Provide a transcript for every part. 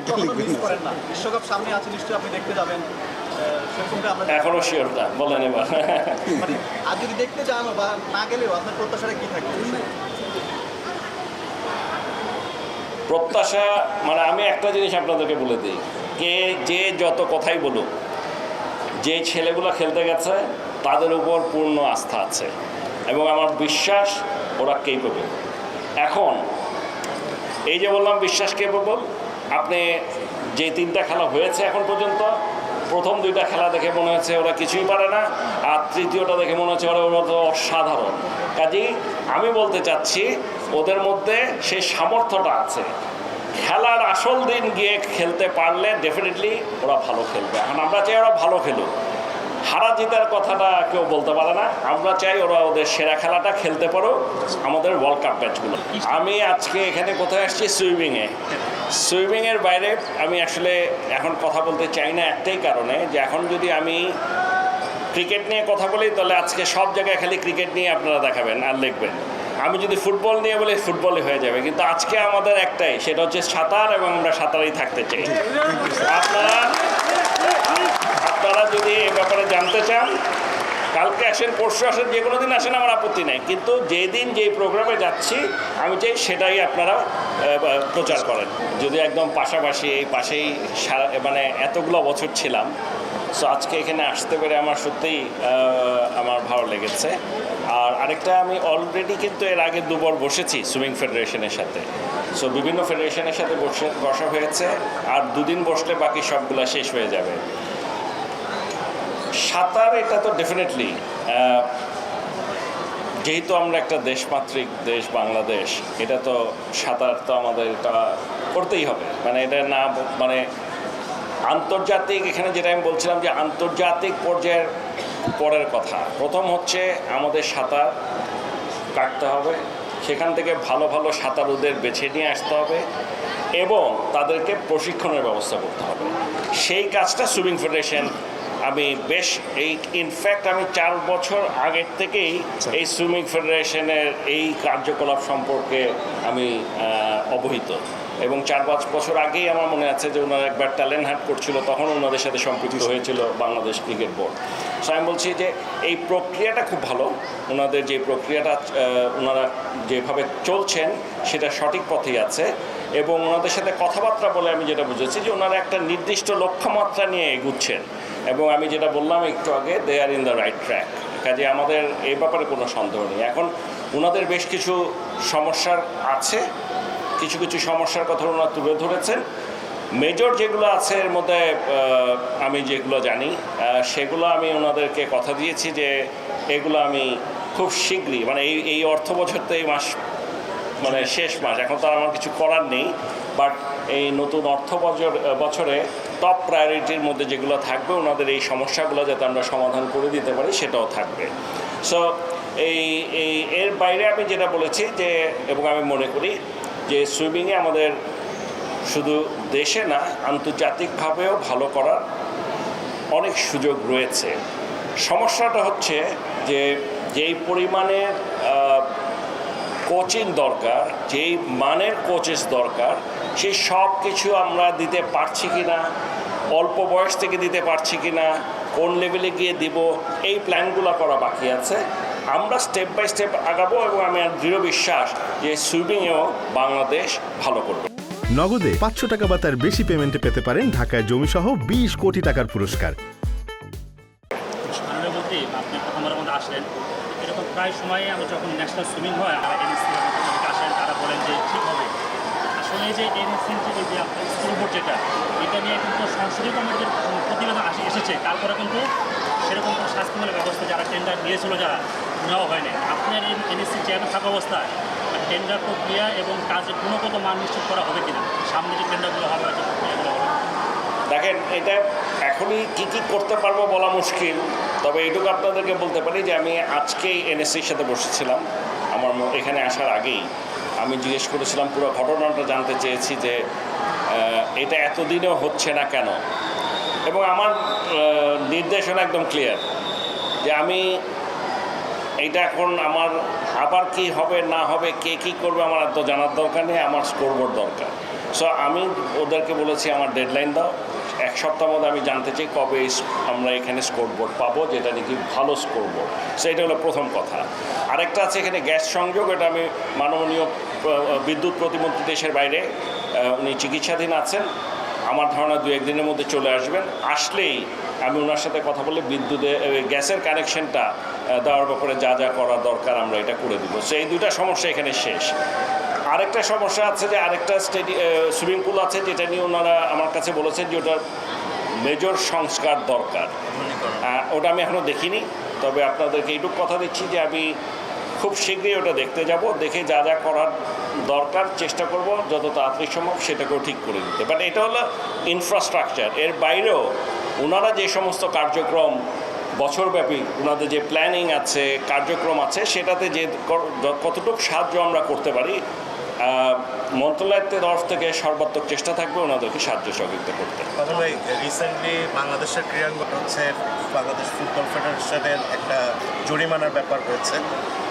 এটা লিখবেন। বিশ্বকাপ সামনে আছে নিশ্চয়ই আপনি দেখতে যাবেন। এখনও শিওর না বলেন এবার। মানে আর যদি দেখতে যান বা না গেলেও আপনার প্রত্যাশাটা কি থাকবে? প্রত্যাশা মানে আমি একটা জিনিস আপনাদেরকে বলে দিই। কে যে যত কথাই বলুক যে ছেলেগুলো খেলতে গেছে তাদের উপর পূর্ণ আস্থা আছে। এবং আমার বিশ্বাস ওরা কেপেবল এখন এই যে বললাম বিশ্বাস কেপেবল আপনি যে তিনটা খেলা হয়েছে এখন পর্যন্ত, প্রথম দুইটা খেলা দেখে মনে হচ্ছে ওরা কিছুই পারে না, আর তৃতীয়টা দেখে মনে হচ্ছে ওরা ওরা তো অসাধারণ। কাজেই আমি বলতে চাচ্ছি, ওদের মধ্যে সেই সামর্থ্যটা আছে। খেলার আসল দিন গিয়ে খেলতে পারলে ডেফিনেটলি ওরা ভালো খেলবে। এখন আমরা চাই ওরা ভালো খেলুক। হারা জিতার কথাটা কেউ বলতে পারে না। আমরা চাই ওরা ওদের সেরা খেলাটা খেলতে পারো আমাদের ওয়ার্ল্ড কাপ ম্যাচগুলো আমি আজকে এখানে কোথায় আসছি? সুইমিংয়ে। সুইমিংয়ের বাইরে আমি আসলে এখন কথা বলতে চাই না একটাই কারণে যে এখন যদি আমি ক্রিকেট নিয়ে কথা বলি, তাহলে আজকে সব জায়গায় খালি ক্রিকেট নিয়ে আপনারা দেখাবেন আর লিখবেন। আমি যদি ফুটবল নিয়ে বলি, ফুটবলই হয়ে যাবে। কিন্তু আজকে আমাদের একটাই, সেটা হচ্ছে সাঁতার এবং আমরা সাঁতারেই থাকতে চাই। আপনারা আপনারা যদি এ ব্যাপারে জানতে চান, কালকে আসেন, পরশু আসেন, যে কোনো দিন আসেন, আমার আপত্তি নেই। কিন্তু যেদিন যেই প্রোগ্রামে যাচ্ছি, আমি চাই সেটাই আপনারা প্রচার করেন। যদি একদম পাশাপাশি এই পাশেই সারা মানে এতগুলো বছর ছিলাম সো আজকে এখানে আসতে পেরে আমার সত্যিই আমার ভালো লেগেছে। আর আরেকটা, আমি অলরেডি কিন্তু এর আগে দুবার বসেছি সুইমিং ফেডারেশনের সাথে। সো বিভিন্ন ফেডারেশনের সাথে বসে, বসা হয়েছে, আর দুদিন বসলে বাকি সবগুলা শেষ হয়ে যাবে। সাঁতার এটা তো ডেফিনেটলি যেহেতু আমরা একটা দেশমাতৃক দেশ বাংলাদেশ, এটা তো সাঁতার তো আমাদের এটা করতেই হবে। মানে এটা না মানে আন্তর্জাতিক, এখানে যেটা আমি বলছিলাম যে আন্তর্জাতিক পর্যায়ের পরের কথা। প্রথম হচ্ছে আমাদের সাঁতার কাটতে হবে, সেখান থেকে ভালো ভালো সাঁতারুদের বেছে নিয়ে আসতে হবে এবং তাদেরকে প্রশিক্ষণের ব্যবস্থা করতে হবে। সেই কাজটা সুইমিং ফেডারেশন আমি বেশ এই ইনফ্যাক্ট আমি চার বছর আগের থেকেই এই সুইমিং ফেডারেশনের এই কার্যকলাপ সম্পর্কে আমি অবহিত। এবং চার পাঁচ বছর আগেই আমার মনে আছে যে ওনারা একবার ট্যালেন্ট হাট করছিল তখন ওনাদের সাথে সম্পৃক্ত হয়েছিল বাংলাদেশ ক্রিকেট বোর্ড। সো আমি বলছি যে এই প্রক্রিয়াটা খুব ভালো। ওনাদের যে প্রক্রিয়াটা ওনারা যেভাবে চলছেন সেটা সঠিক পথেই আছে। এবং ওনাদের সাথে কথাবার্তা বলে আমি যেটা বুঝেছি যে ওনারা একটা নির্দিষ্ট লক্ষ্যমাত্রা নিয়ে এগুচ্ছেন। এবং আমি যেটা বললাম একটু আগে they are in the right track কাজে আমাদের এই ব্যাপারে কোনো সন্দেহ নেই। এখন ওনাদের বেশ কিছু সমস্যার আছে, কিছু কিছু সমস্যার কথা ওনারা তুলে ধরেছেন। মেজর যেগুলো আছে এর মধ্যে আমি যেগুলো জানি সেগুলো আমি ওনাদেরকে কথা দিয়েছি যে এগুলো আমি খুব শীঘ্রই মানে এই এই অর্থ বছর তো এই মাস মানে শেষ মাস, এখন তো আমার কিছু করার নেই বাট এই নতুন অর্থ বছর, বছরে টপ প্রায়োরিটির মধ্যে যেগুলো থাকবে, ওনাদের এই সমস্যাগুলো যাতে আমরা সমাধান করে দিতে পারি, সেটাও থাকবে। সো এই এই, এর বাইরে আমি যেটা বলেছি যে, এবং আমি মনে করি যে সুইমিংয়ে আমাদের শুধু দেশে না, আন্তর্জাতিকভাবেও ভালো করার অনেক সুযোগ রয়েছে। সমস্যাটা হচ্ছে যে, যেই পরিমাণের কোচিং দরকার যেই মানের কোচেস দরকার সেই সব কিছু আমরা দিতে পারছি কি না অল্প বয়স থেকে দিতে পারছি কি না কোন লেভেলে গিয়ে দিব এই প্ল্যানগুলো করা বাকি আছে। আমরা স্টেপ বাই স্টেপ আগাবো এবং আমি আর দৃঢ় বিশ্বাস যে সুইমিংয়েও বাংলাদেশ ভালো করবে। নগদে পাঁচশো টাকা বা তার বেশি পেমেন্টে পেতে পারেন ঢাকায় জমিসহ বিশ কোটি টাকার পুরস্কার। আপনি প্রথমবারের আসলেন এরকম প্রায় সময়ে আমি যখন ন্যাশনাল সুইমিং হয় এনএসসি আসেন তারা বলেন যে ঠিক হবে। আসলে যে এনএসসি যে স্কুল বোর্ড যেটা, এটা নিয়ে কিন্তু সংসদীয় কমিটির প্রতিবেদন আসে, এসেছে। তারপরে কিন্তু সেরকম কোনো শাস্তিমূলক ব্যবস্থা যারা টেন্ডার দিয়েছিল যারা, নেওয়া হয়নি। আপনার এই এনএসসি চেয়ারম্যান থাকা অবস্থায় টেন্ডার প্রক্রিয়া এবং কাজের গুণগত মান নিশ্চিত করা হবে কিনা? সামনে যে টেন্ডারগুলো হবে। দেখেন, এটা এখনই কি কি করতে পারব বলা মুশকিল। তবে এইটুকু আপনাদেরকে বলতে পারি যে আমি আজকেই এনএসসির সাথে বসেছিলাম। আমার এখানে আসার আগেই আমি জিজ্ঞেস করেছিলাম, পুরো ঘটনাটা জানতে চেয়েছি যে এটা এতদিনেও হচ্ছে না কেন? এবং আমার নির্দেশনা একদম ক্লিয়ার যে আমি এইটা এখন আমার আবার কি হবে, না হবে, কে কি করবে আমার এত জানার দরকার নেই, আমার স্কোরবোর্ড দরকার। সো আমি ওদেরকে বলেছি, আমার ডেডলাইন দাও। এক সপ্তাহ মধ্যে আমি জানতে চাই কবে আমরা এখানে স্কোরবোর্ড পাবো, যেটা নাকি ভালো স্কোর বোর্ড সেটা হলো প্রথম কথা। আরেকটা আছে এখানে গ্যাস সংযোগ, এটা আমি মাননীয় বিদ্যুৎ প্রতিমন্ত্রী দেশের বাইরে উনি চিকিৎসাধীন আছেন। আমার ধারণা দু, একদিনের মধ্যে চলে আসবেন। আসলেই আমি ওনার সাথে কথা বলে বিদ্যুতে গ্যাসের কানেকশনটা দেওয়ার ব্যাপারে যা যা করা দরকার আমরা এটা করে দিব। সো এই দুইটা সমস্যা এখানে শেষ। আরেকটা সমস্যা আছে যে আরেকটা স্টেডি সুইমিং পুল আছে, যেটা নিয়ে ওনারা আমার কাছে বলেছেন যে ওটার মেজর সংস্কার দরকার। ওটা আমি এখনও দেখিনি, তবে আপনাদেরকে এইটুকু কথা দিচ্ছি যে আমি খুব শীঘ্রই ওটা দেখতে যাব, দেখে যা যা করার দরকার চেষ্টা করব, যত তাড়াতাড়ি সম্ভব সেটাকেও ঠিক করে দিতে। বাট এটা হলো ইনফ্রাস্ট্রাকচার এর বাইরেও ওনারা যে সমস্ত কার্যক্রম বছরব্যাপী ওনাদের যে প্ল্যানিং আছে, কার্যক্রম আছে, সেটাতে যে কতটুকু সাহায্য আমরা করতে পারি মন্ত্রণালয়ের তরফ থেকে সর্বাত্মক চেষ্টা থাকবে ওনাদেরকে সাহায্য সহযোগিতা করতে। রিসেন্টলি বাংলাদেশের ক্রীড়াঙ্গন হচ্ছে বাংলাদেশ ফুটবল ফেডারেশনের একটা জরিমানার ব্যাপার হয়েছে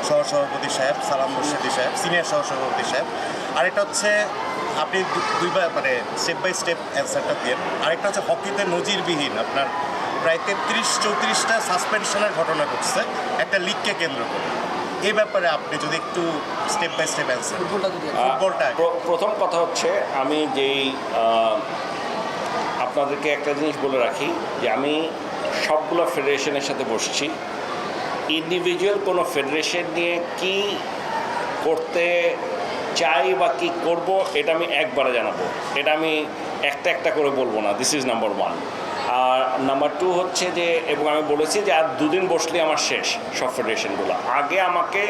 সহসভাপতি সাহেব, সালাম মুর্শিদি সাহেব সিনিয়র সহসভাপতি সাহেব। আরেকটা হচ্ছে, আপনি দুইবার মানে স্টেপ বাই স্টেপ অ্যান্সারটা দিন আরেকটা হচ্ছে, হকিতে নজিরবিহীন আপনার প্রায় তেত্রিশ চৌত্রিশটা সাসপেনশনের ঘটনা ঘটছে। একটা লিগকে কেন্দ্র করে। এই ব্যাপারে আপনি যদি একটু স্টেপ বাই স্টেপ অ্যান্সার ফুটবলটা প্রথম কথা হচ্ছে আমি যেই আপনাদেরকে একটা জিনিস বলে রাখি যে আমি সবগুলো ফেডারেশনের সাথে বসছি। ইন্ডিভিজুয়াল কোনো ফেডারেশন নিয়ে কি করতে চাই বা কি করব এটা আমি একবারে জানাব। এটা আমি একটা একটা করে বলব না। দিস ইজ নাম্বার ওয়ান আর নাম্বার টু হচ্ছে যে, এবং আমি বলেছি যে আর দুদিন বসলে আমার শেষ সব ফেডারেশনগুলো আগে আমাকে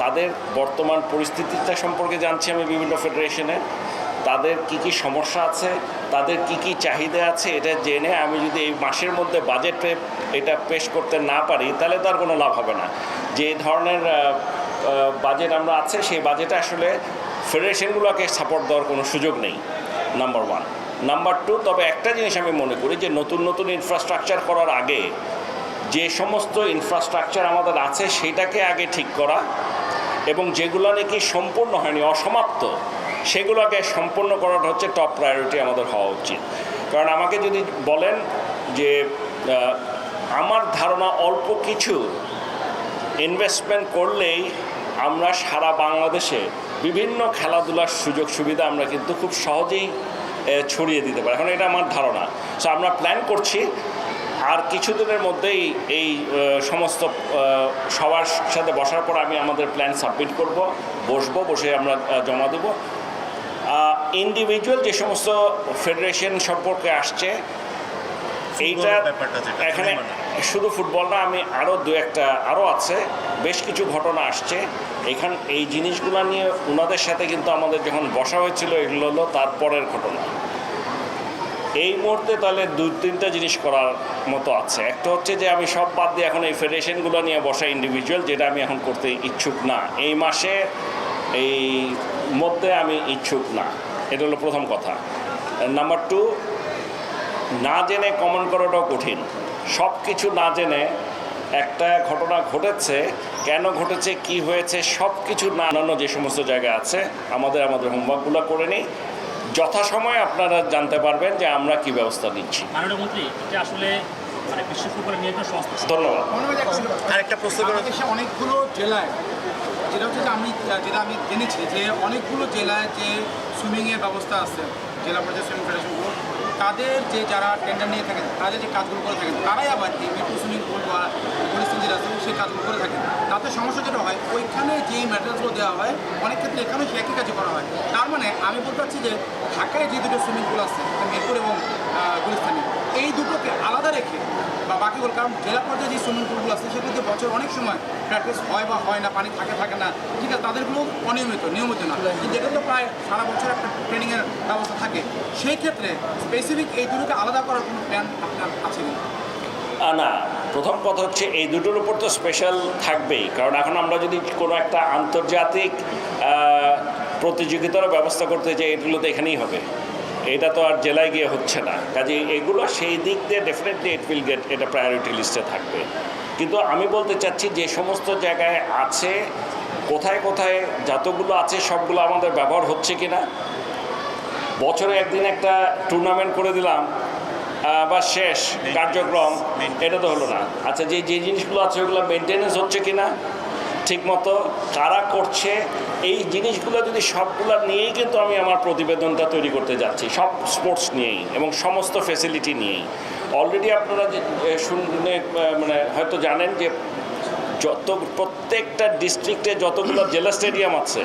তাদের বর্তমান পরিস্থিতিটা সম্পর্কে জানছি আমি বিভিন্ন ফেডারেশনে তাদের কি কি সমস্যা আছে, তাদের কি কি চাহিদা আছে, এটা জেনে আমি যদি এই মাসের মধ্যে বাজেটে এটা পেশ করতে না পারি, তাহলে তো আর কোনো লাভ হবে না। যে ধরনের বাজেট আমরা আছে, সেই বাজেটে আসলে ফেডারেশনগুলোকে সাপোর্ট দেওয়ার কোনো সুযোগ নেই নাম্বার ওয়ান নাম্বার টু তবে একটা জিনিস আমি মনে করি যে নতুন নতুন ইনফ্রাস্ট্রাকচার করার আগে যে সমস্ত ইনফ্রাস্ট্রাকচার আমাদের আছে সেটাকে আগে ঠিক করা এবং যেগুলো নাকি সম্পূর্ণ হয়নি, অসমাপ্ত, সেগুলোকে সম্পূর্ণ করাটা হচ্ছে টপ প্রায়োরিটি আমাদের হওয়া উচিত। কারণ আমাকে যদি বলেন যে আমার ধারণা অল্প কিছু ইনভেস্টমেন্ট করলেই আমরা সারা বাংলাদেশে বিভিন্ন খেলাধুলার সুযোগ সুবিধা আমরা কিন্তু খুব সহজেই ছড়িয়ে দিতে পারে। এখন এটা আমার ধারণা। সো আমরা প্ল্যান করছি আর কিছুদিনের মধ্যেই এই সমস্ত সবার সাথে বসার পর আমি আমাদের প্ল্যান সাবমিট করব বসবো বসে আমরা জমা দেব। ইন্ডিভিজুয়াল যে সমস্ত ফেডারেশন সম্পর্কে আসছে এইটা এখানে। শুধু ফুটবল না আমি আরও দু একটা আরও আছে। বেশ কিছু ঘটনা আসছে। এখান, এই জিনিসগুলো নিয়ে ওনাদের সাথে কিন্তু আমাদের যখন বসা হয়েছিল, এগুলো হলো তারপরের ঘটনা। এই মুহূর্তে তাহলে দু, তিনটা জিনিস করার মতো আছে। একটা হচ্ছে যে, আমি সব বাদ দিয়ে এখন এই ফেডারেশনগুলো নিয়ে বসা ইন্ডিভিজুয়াল যেটা আমি এখন করতে ইচ্ছুক না। এই মাসে, এই মধ্যে আমি ইচ্ছুক না। এটা হলো প্রথম কথা। নাম্বার টু না জেনে কমন করাটাও কঠিন। সব কিছু না জেনে একটা ঘটনা ঘটেছে কেন ঘটেছে কি হয়েছে সব কিছু না অন্যান্য যে সমস্ত জায়গা আছে আমাদের আমাদের হোমওয়ার্কগুলো করে নিই। যথাসময়ে আপনারা জানতে পারবেন যে আমরা কি ব্যবস্থা নিচ্ছি। মাননীয় মন্ত্রী এটা আসলে মানে ধন্যবাদ। আরেকটা প্রশ্ন অনেকগুলো জেলায় যেটা হচ্ছে যে আমি যেটা আমি জেনেছি যে অনেকগুলো জেলায় যে সুইমিংয়ের ব্যবস্থা আছে জেলা পর্যায়ে সুইমিং ফেডারেশনগুলো তাদের যে যারা টেন্ডার নিয়ে থাকেন, তাদের যে কাজগুলো করে থাকেন, তারাই আবার এই মেট্রো সুইমিং পুল বা পরিস্থিতি আছে, সেই কাজগুলো করে থাকেন। তাতে সমস্যা যেটা হয়, ওইখানে যেই ম্যাটেরিয়ালসগুলো দেওয়া হয়, অনেক ক্ষেত্রে এখানেও সে একই কাজ করা হয়। তার মানে আমি বলতে চাচ্ছি যে ঢাকায় যে দুটো সুইমিং পুল আছে মেট্রো এবং গুলিস্তানি, এই দুটোকে আলাদা রেখে বা বাকিগুলো কারণ জেলা পর্যায়ে যে সুইমিং পুলগুলো আছে, সেগুলোতে বছর অনেক সময় প্র্যাকটিস হয় বা হয় না, পানি থাকে থাকে না, ঠিক আছে, তাদেরগুলো অনিয়মিত, নিয়মিত না। কিন্তু তো প্রায় সারা বছর একটা ট্রেনিংয়ের ব্যবস্থা থাকে, সেই ক্ষেত্রে স্পেসিফিক এই দুটোকে আলাদা করার কোনো প্ল্যান আপনার আছে না। প্রথম কথা হচ্ছে, এই দুটোর উপর তো স্পেশাল থাকবেই। কারণ এখন আমরা যদি কোনো একটা আন্তর্জাতিক প্রতিযোগিতারও ব্যবস্থা করতে চাই এগুলো তো এখানেই হবে। এটা তো আর জেলায় গিয়ে হচ্ছে না। কাজে এগুলো সেই দিক দিয়ে ডেফিনেটলি ইট উইল গেট এটা প্রায়োরিটি লিস্টে থাকবে। কিন্তু আমি বলতে চাচ্ছি যে সমস্ত জায়গায় আছে কোথায় কোথায় যতগুলো আছে সবগুলো আমাদের ব্যবহার হচ্ছে কি না বছরে একদিন একটা টুর্নামেন্ট করে দিলাম বা শেষ কার্যক্রম এটা তো হলো না। আচ্ছা যে যে জিনিসগুলো আছে ওগুলো মেনটেনেন্স হচ্ছে কিনা? ঠিকমতো কারা করছে। এই জিনিসগুলো যদি সবগুলো নিয়েই কিন্তু আমি আমার প্রতিবেদনটা তৈরি করতে যাচ্ছি, সব স্পোর্টস নিয়েই এবং সমস্ত ফেসিলিটি নিয়েই। অলরেডি আপনারা শুনে মানে হয়তো জানেন যে যত, প্রত্যেকটা ডিস্ট্রিক্টে যতগুলো জেলা স্টেডিয়াম আছে,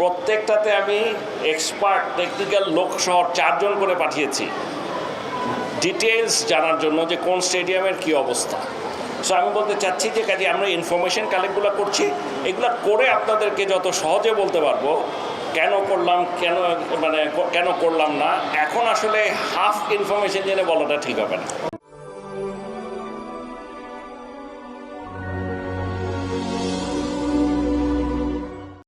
প্রত্যেকটাতে আমি এক্সপার্ট টেকনিক্যাল লোক সহ চারজন করে পাঠিয়েছি। ডিটেলস জানার জন্য যে কোন স্টেডিয়ামের কি অবস্থা। সো আমি বলতে চাচ্ছি যে কাজে আমরা ইনফরমেশন কালেক্টগুলো করছি। এগুলো করে আপনাদেরকে যত সহজে বলতে পারব, কেন করলাম, কেন মানে কেন করলাম না, এখন আসলে হাফ ইনফরমেশন জেনে বলাটা ঠিক হবে না।